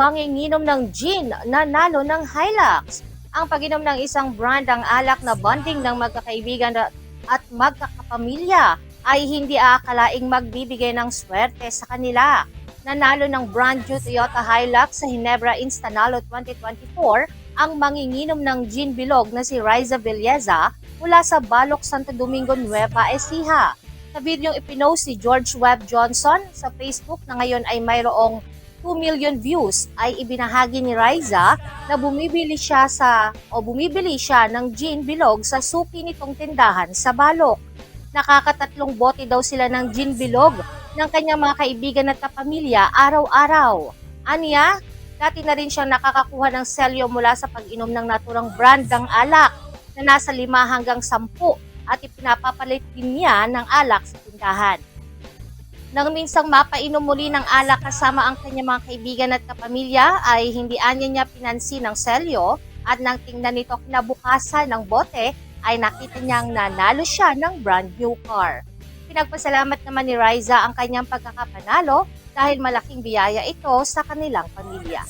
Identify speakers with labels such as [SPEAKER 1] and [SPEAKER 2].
[SPEAKER 1] manginginom ng gin na nalo ng Hilux. Ang pag-inom ng isang brand ang alak na bonding ng magkakaibigan at- magkakapamilya ay hindi aakalaing magbibigay ng swerte sa kanila. Nanalo ng brand new Toyota Hilux sa Hinebra Instanalo 2024 ang manginginom ng gin bilog na si Riza Villeza mula sa Balok Santo Domingo, Nueva Ecija. Sa videong ipinost si George Webb Johnson sa Facebook na ngayon ay mayroong 2 million views ay ibinahagi ni Riza na bumibili siya sa o bumibili siya ng gin bilog sa suki nitong tindahan sa Balok. Nakakatatlong bote daw sila ng gin bilog ng kanyang mga kaibigan at kapamilya araw-araw. Aniya, dati na rin siyang nakakakuha ng selyo mula sa pag-inom ng naturang brand ng alak na nasa 5 hanggang 10 at ipinapapalit din niya ng alak sa tindahan. Nang minsang mapainom muli ng alak kasama ang kanyang mga kaibigan at kapamilya ay hindi anya niya pinansin ng selyo at nang tingnan nito kinabukasan ng bote ay nakita niyang nanalo siya ng brand new car. Pinagpasalamat naman ni Riza ang kanyang pagkakapanalo dahil malaking biyaya ito sa kanilang pamilya.